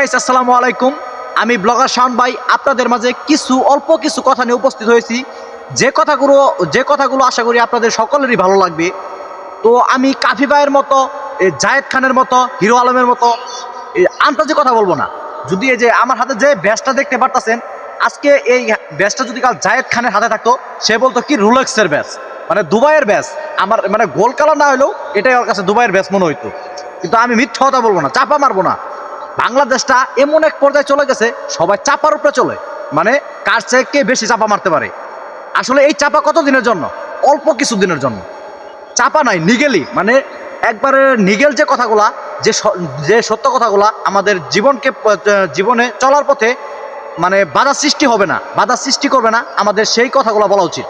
Guys আসসালামু আলাইকুম। আমি ব্লগার শাওন ভাই, আপনাদের মাঝে কিছু, অল্প কিছু কথা নিয়ে উপস্থিত হয়েছি। যে কথাগুলো যে কথাগুলো আশা করি আপনাদের সকলেরই ভালো লাগবে। তো আমি কাফি ভাইয়ের মতো জায়েদ খানের মতো, হিরো আলমের মতো আন্তাজে কথা বলব না। যদি এই যে আমার হাতে যে ব্যাসটা দেখতে পারতাছেন, আজকে এই ব্যাসটা যদি কাল জায়েদ খানের হাতে থাকতো, সে বলতো, কি রুলেক্সের ব্যাস মানে দুবাইয়ের ব্যাস, আমার মানে গোল কালার না হলেও এটাই ওর কাছে দুবাইয়ের ব্যাস মনে হইতো। কিন্তু আমি মিথ্যা কথা বলব না, চাপা মারবো না। বাংলাদেশটা এমন এক পর্যায়ে চলে গেছে, সবাই চাপার উপরে চলে। মানে কার চেয়ে কে বেশি চাপা মারতে পারে? আসলে এই চাপা কত দিনের জন্য? অল্প কিছু দিনের জন্য। চাপা নাই নিগেলি মানে একবারে নিগেল যে কথাগুলা, যে যে সত্য কথাগুলা আমাদের জীবনকে জীবনে চলার পথে মানে বাধা সৃষ্টি হবে না, বাধা সৃষ্টি করবে না, আমাদের সেই কথাগুলো বলা উচিত।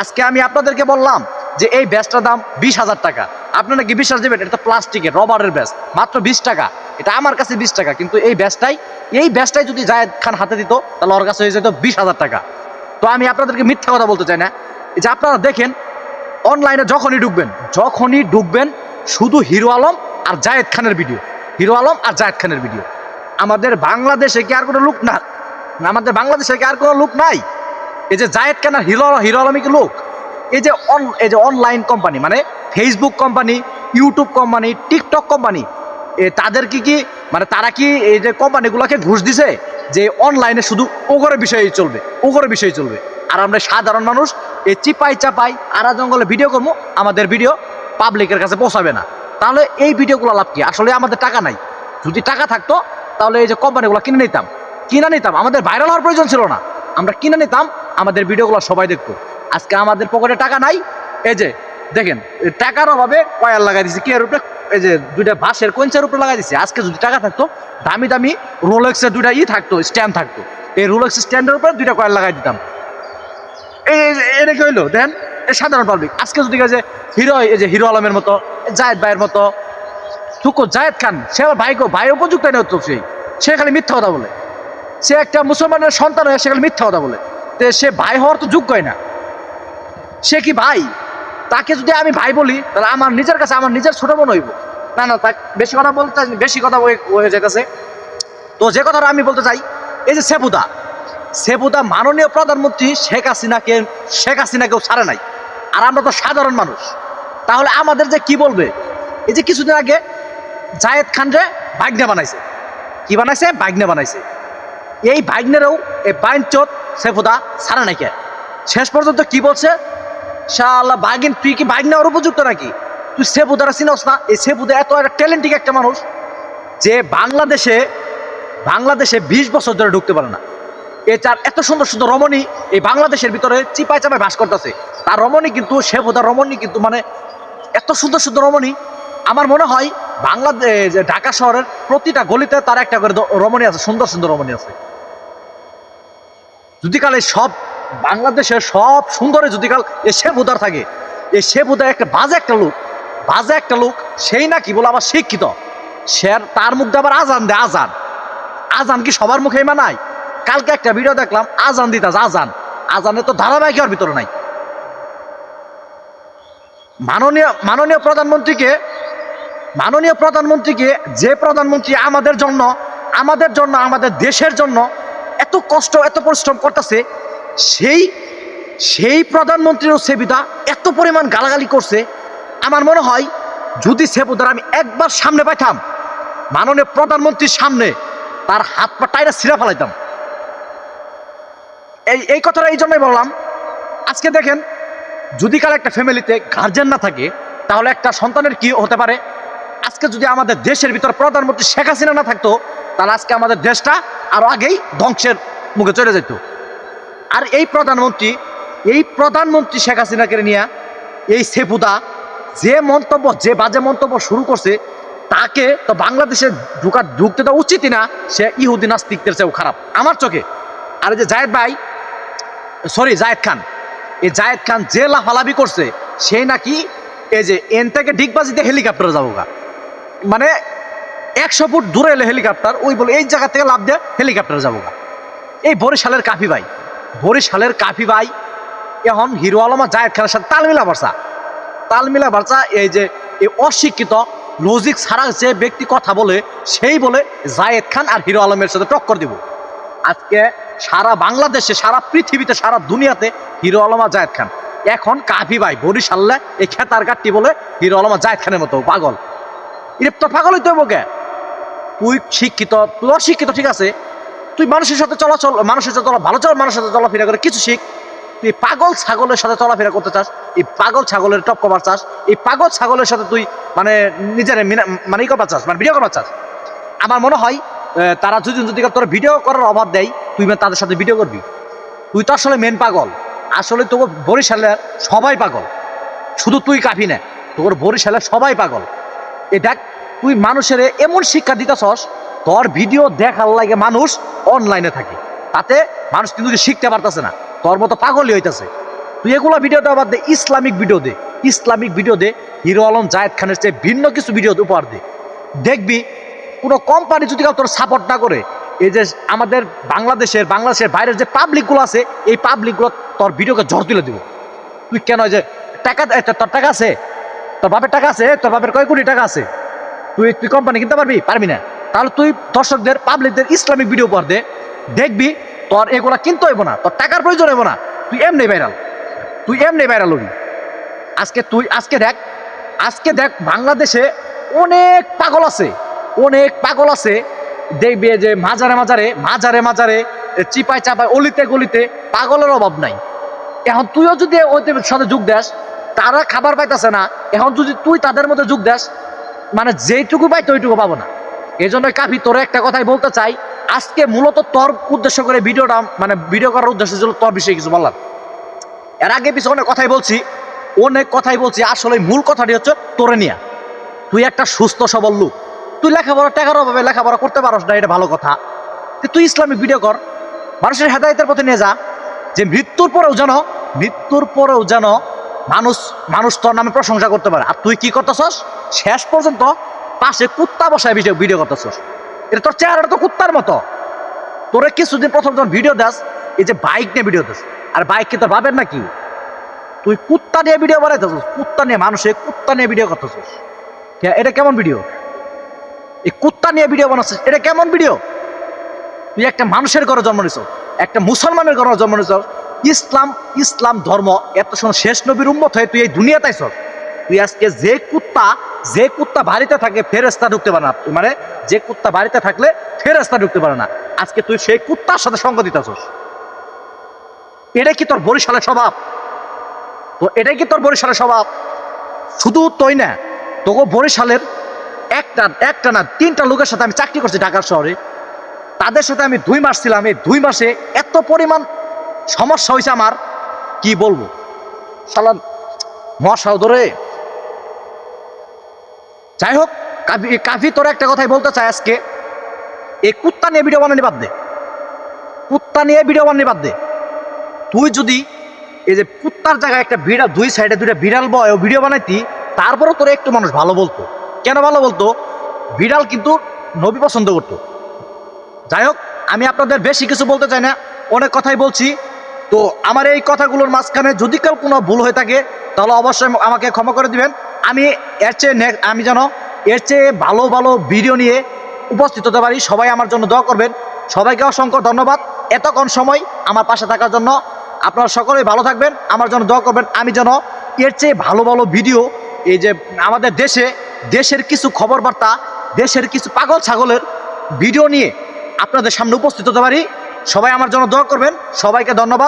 আজকে আমি আপনাদেরকে বললাম যে এই ব্যাসটার দাম বিশ হাজার টাকা। আপনারা কি বিশ্বাস দেবেন? এটা প্লাস্টিকের, রবারের ব্যাস মাত্র বিশ টাকা। এটা আমার কাছে বিশ টাকা, কিন্তু এই ব্যাসটাই এই ব্যাসটাই যদি জায়েদ খান হাতে দিত, তাহলে ওর কাছে হয়ে যেত বিশ হাজার টাকা। তো আমি আপনাদেরকে মিথ্যা কথা বলতে চাই না। এই যে আপনারা দেখেন অনলাইনে যখনই ঢুকবেন যখনই ঢুকবেন, শুধু হিরো আলম আর জায়েদ খানের ভিডিও হিরো আলম আর জায়েদ খানের ভিডিও আমাদের বাংলাদেশে কি আর কোনো লোক না আমাদের বাংলাদেশে কি আর কোনো লোক নাই? এই যে জায়েদ খান আর হিরো হিরো আলমই কি লোক? এই যে অন এই যে অনলাইন কোম্পানি মানে Facebook company YouTube company TikTok company তাদের কি কি মানে তারা কি এই যে কোম্পানিগুলোকে ঘুষ দিছে? যে অনলাইনে শুধু ওগরের বিষয়েই চলবে ওগরের বিষয়ে চলবে। আর আমরা সাধারণ মানুষ এই চিপাই চাপাই, আরা জঙ্গলে ভিডিও করব, আমাদের ভিডিও পাবলিকের কাছে পৌঁছাবে না। তাহলে এই ভিডিওগুলো লাভ কি? আসলে আমাদের টাকা নাই। যদি টাকা থাকতো, তাহলে এই যে কোম্পানিগুলো কিনে নিতাম। কিনে নিতাম, আমাদের ভাইরাল হওয়ার প্রয়োজন ছিল না। আমরা কিনে নিতাম, আমাদের ভিডিওগুলো সবাই দেখতো। আজকে আমাদের পকেটে টাকা নাই। এই যে, দেখেন টাকার অভাবে কয়ার লাগাই দিছি, কি উপরে এই যে দুইটা বাঁশের কোঞ্চের উপরে লাগাই দিছি, আজকে যদি টাকা থাকতো, দামি দামি রোলেক্সের দুইটা ই থাকতো স্ট্যান্ড থাকতো। এই রোলেক্স স্ট্যান্ডের উপরে দুইটা কয়ার লাগাই দিতাম। এই এটা কি হইল? দেন সাধারণ পাবলিক আজকে যদি যে হিরো এই যে হিরো আলমের মতো, জায়েদ ভাইয়ের মতো টুকু জায়েদ খান, সে আমার ভাইকে ভাই উপযুক্ত নেই তো সেই। সে খালি মিথ্যা কথা বলে। সে একটা মুসলমানের সন্তান হয়ে সে খালি মিথ্যা কথা বলে। তো সে ভাই হওয়ার তো যোগ্যই না। সে কি ভাই? তাকে যদি আমি ভাই বলি, তাহলে আমার নিজের কাছে আমার নিজের ছোট বোন হইব। না না, তাকে, বেশি কথা বলতে বেশি কথা হয়ে- যেতেছে তো যে কথাটা আমি বলতে চাই, এই যে সেপুদা সেপুদা মাননীয় প্রধানমন্ত্রী শেখ হাসিনাকে, শেখ হাসিনাকেও ছাড়ে নাই। আর আমরা তো সাধারণ মানুষ। তাহলে আমাদের যে কি বলবে? এই যে কিছুদিন আগে জায়েদ খান রে বাগনা বানাইছে। কি বানাইছে? বাগনা বানাইছে। এই বাইগনেরও এই বাইন চোট সেফুদা ছাড়া নাই কে? শেষ পর্যন্ত কি বলছে? শালা বাগিন তুই কি বাইক নেওয়ার উপযুক্ত নাকি? তুই চিনস না? এই এত একটা ট্যালেন্টিক একটা মানুষ যে বাংলাদেশে বাংলাদেশে বিশ বছর ধরে ঢুকতে পারে না। এ তার এত সুন্দর সুন্দর রমণী এই বাংলাদেশের ভিতরে চিপায় চাপায় বাস করতেছে। তার রমণী কিন্তু সেবুদার রমণী কিন্তু মানে এত সুন্দর সুন্দর রমণী। আমার মনে হয় বাংলাদেশ ঢাকা শহরের প্রতিটা গলিতে তার একটা করে রমণী আছে, সুন্দর সুন্দর রমণী আছে। যদি কালে সব বাংলাদেশের সব সুন্দরে যদি কাল এ শেফুদার থাকে। এই শেফুদার একটা বাজে একটা লোক, বাজে একটা লোক, সেই নাকি বলে আবার শিক্ষিত। সে তার মুখে আবার আজান দেয়, আজান। আজান কি সবার মুখে মানায় কালকে একটা ভিডিও দেখলাম, আজান দিতাস আজান। আজানে তো ধারাবাহিক আর ভিতরে নাই। মাননীয় মাননীয় প্রধানমন্ত্রীকে মাননীয় প্রধানমন্ত্রীকে যে প্রধানমন্ত্রী আমাদের জন্য আমাদের জন্য, আমাদের দেশের জন্য এত কষ্ট, এত পরিশ্রম করতেছে সেই সেই প্রধানমন্ত্রীরও সেবিদা এত পরিমাণ গালাগালি করছে, আমার মনে হয় যদি সেবুদার আমি একবার সামনে পাইতাম, মাননীয় প্রধানমন্ত্রীর সামনে তার হাত পা টাইরা ছিঁড়া ফেলাইতাম। এই এই কথাটা এই জন্যই বললাম, আজকে দেখেন, যদি কার একটা ফ্যামিলিতে গার্জেন না থাকে, তাহলে একটা সন্তানের কি হতে পারে? আজকে যদি আমাদের দেশের ভিতর প্রধানমন্ত্রী শেখ হাসিনা না থাকতো, তাহলে আজকে আমাদের দেশটা আরও আগেই ধ্বংসের মুখে চলে যেত। আর এই প্রধানমন্ত্রী এই প্রধানমন্ত্রী শেখ হাসিনাকে নিয়ে এই সেপুদা যে মন্তব্য, যে বাজে মন্তব্য শুরু করছে, তাকে তো বাংলাদেশে ঢুকা, ঢুকতে তো উচিতই না, সে ইহুদি নাস্তিকদের চেয়েও খারাপ। আমার চোখে, আর যে জায়েদ ভাই সরি জায়েদ খান, এই জায়েদ খান যে লাফালাফি করছে, সেই নাকি এই যে এন থেকে ডিগবাজিতে হেলিকপ্টারে যাব গা। মানে একশো ফুট দূরে এলে হেলিকপ্টার, ওই বলে এই জায়গা থেকে লাভ দিয়ে হেলিকপ্টারে যাব গা। এই বরিশালের কাফি ভাই বরিশালের কাফি ভাই, এখন হিরো আলমা জায়েদ খানের সাথে তাল মিলা বার্সা। তাল মিলা বার্সা এই যে, এই অশিক্ষিত লজিক ছাড়া যে ব্যক্তি কথা বলে, সেই বলে জায়েদ খান আর হিরো আলমের সাথে টক্কর দিব। আজকে সারা বাংলাদেশে, সারা পৃথিবীতে, সারা দুনিয়াতে হিরো আলম জায়েদ খান। এখন কাফি ভাই বরিশাল্লে এই খেতার গাট্টি বলে হিরো আলম জায়েদ খানের মতো পাগল। এটা তো পাগল তুই শিক্ষিত, তুই অশিক্ষিত, ঠিক আছে? তুই মানুষের সাথে চলাচল, মানুষের সাথে চলা, ভালো চল মানুষের সাথে চলাফেরা করে কিছু শিখ। তুই পাগল ছাগলের সাথে চলাফেরা করতে চাস, এই পাগল ছাগলের টপ কবার চাস, এই পাগল ছাগলের সাথে তুই মানে নিজের মিনা- ই করবার চাস মানে ভিডিও করবার চাস। আমার মনে হয় তারা যদি যদি তোর ভিডিও করার অভাব দেয়, তুই তাদের সাথে ভিডিও করবি। তুই তো আসলে মেন পাগল। আসলে তোকে বরিশালের সবাই পাগল। শুধু তুই কাফি না, তোর বরিশালের সবাই পাগল। এটা তুই মানুষের এমন শিক্ষা দিতেছস তোর ভিডিও দেখার লাগে মানুষ অনলাইনে থাকে। তাতে মানুষ কিন্তু শিখতে পারতেছে না। তোর মতো পাগলই হইতাছে। তুই এগুলো ভিডিও দেওয়া বাদ দে, ইসলামিক ভিডিও দে। ইসলামিক ভিডিও দে, হিরো আলম, জায়েদ খানের চেয়ে ভিন্ন কিছু ভিডিও উপহার দে। দেখবি, কোনো কোম্পানি যদি কাউ তোর সাপোর্ট না করে, এই যে আমাদের বাংলাদেশের বাংলাদেশের বাইরের যে পাবলিকগুলো আছে, এই পাবলিকগুলো তোর ভিডিওকে ঝড় তুলে দিব। তুই কেন যে টাকা তোর টাকা আছে? তোর বাপের টাকা আছে? তোর বাপের কয় কোটি টাকা আছে? তুই তুই কোম্পানি কিনতে পারবি? পারবি না। তাহলে তুই দর্শকদের পাবলিকদের ইসলামিক ভিডিও পর দে। দেখবি, তোর এগুলা কিনতে হইব না, তোর টাকার প্রয়োজন হইব না। তুই এমনি ভাইরাল তুই এমনি ভাইরাল হবি। আজকে তুই, আজকে দেখ আজকে দেখ বাংলাদেশে অনেক পাগল আছে, অনেক পাগল আছে। দেখবে যে মাজারে মাজারে মাজারে মাজারে চিপায় চাপায়, অলিতে গলিতে পাগলের অভাব নাই। এখন তুইও যদি ওদের সাথে যোগ দেস, তারা খাবার পাইতেছে না, এখন যদি তুই তাদের মধ্যে যোগ দেস মানে যেইটুকু পাইতো ওইটুকু পাবো না। এই জন্য কাফি, তোর একটা কথাই বলতে চাই। আজকে মূলত তোর উদ্দেশ্য করে ভিডিওটা মানে ভিডিও করার উদ্দেশ্য ছিল তোর বিষয়ে কিছু বললাম এর আগে পিছনে অনেক কথাই বলছি, অনেক কথাই বলছি, আসলে মূল কথাটি হচ্ছে তোরে নিয়া। তুই একটা সুস্থ, সবল লোক। তুই লেখাপড়া টাকার অভাবে লেখাপড়া করতে পারস না, এটা ভালো কথা। তুই ইসলামিক ভিডিও কর, মানুষের হেদায়তের পথে নিয়ে যা, যে মৃত্যুর পরেও যেন, মৃত্যুর পরেও যেন মানুষ মানুষ তোর নামে প্রশংসা করতে পারে। আর তুই কি করতেছস? শেষ পর্যন্ত পাশে কুত্তা বসায় ভিডিও ভিডিও করতেছস। এটা তোর চেহারাটা তো কুত্তার মতো। তোরে কিছুদিন প্রথম যখন ভিডিও দাস, এই যে বাইক নিয়ে ভিডিও দাস, আর বাইক কি তোর ভাবেন নাকি? তুই কুত্তা নিয়ে ভিডিও বানাইতেছিস, কুত্তা নিয়ে মানুষে কুত্তা নিয়ে ভিডিও করতেছিস। এটা কেমন ভিডিও এই কুত্তা নিয়ে ভিডিও বানাচ্ছিস, এটা কেমন ভিডিও তুই একটা মানুষের ঘরে জন্ম নিছ একটা মুসলমানের ঘরে জন্ম নিছ ইসলাম ইসলাম ধর্ম এত সময় শেষ নবীর উম্মত হয়ে তুই এই দুনিয়াতে আইছ তুই আজকে যে কুত্তা যে কুত্তা বাড়িতে থাকে ফেরেস্তা ঢুকতে পারে না। মানে যে কুত্তা বাড়িতে থাকলে ফেরেস্তা ঢুকতে পারে না। আজকে তুই সেই কুত্তার সাথে সঙ্গ দিতেছস। এটা কি তোর বরিশালের স্বভাব? তো এটাই কি তোর বরিশালের স্বভাব? শুধু তুই না, তোকে বরিশালের একটা একটা না, তিনটা লোকের সাথে আমি চাকরি করছি ঢাকার শহরে। তাদের সাথে আমি দুই মাস ছিলাম। এই দুই মাসে এত পরিমাণ সমস্যা হয়েছে আমার। কি বলব? সালান মশাও ধরে যাই হোক কাফি তোর একটা কথাই বলতে চাই আজকে। এই কুত্তা নিয়ে ভিডিও বানানি বাদ দে। কুত্তা নিয়ে ভিডিও বানানি বাদ দে। তুই যদি এই যে কুত্তার জায়গায় একটা বিড়াল দুই সাইডে দুইটা বিড়াল বয়, ও ভিডিও বানাইতি, তারপরেও তোর একটু মানুষ ভালো বলতো। কেন ভালো বলতো? বিড়াল কিন্তু নবী পছন্দ করতো। যাই হোক আমি আপনাদের বেশি কিছু বলতে চাই না, অনেক কথাই বলছি। তো আমার এই কথাগুলোর মাঝখানে যদি কেউ কোনো ভুল হয়ে থাকে, তাহলে অবশ্যই আমাকে ক্ষমা করে দিবেন। আমি এর চেয়ে next- আমি যেন এর চেয়ে ভালো ভালো ভিডিও নিয়ে উপস্থিত হতে পারি। সবাই আমার জন্য দোয়া করবেন। সবাইকে অসংখ্য ধন্যবাদ। এতক্ষণ সময় আমার পাশে থাকার জন্য আপনারা সকলেই ভালো থাকবেন। আমার জন্য দোয়া করবেন। আমি যেন এর চেয়ে ভালো ভালো ভিডিও এই যে আমাদের দেশে, দেশের কিছু খবর বার্তা দেশের কিছু পাগল ছাগলের ভিডিও নিয়ে আপনাদের সামনে উপস্থিত হতে পারি। সবাই আমার জন্য দোয়া করবেন। সবাইকে ধন্যবাদ।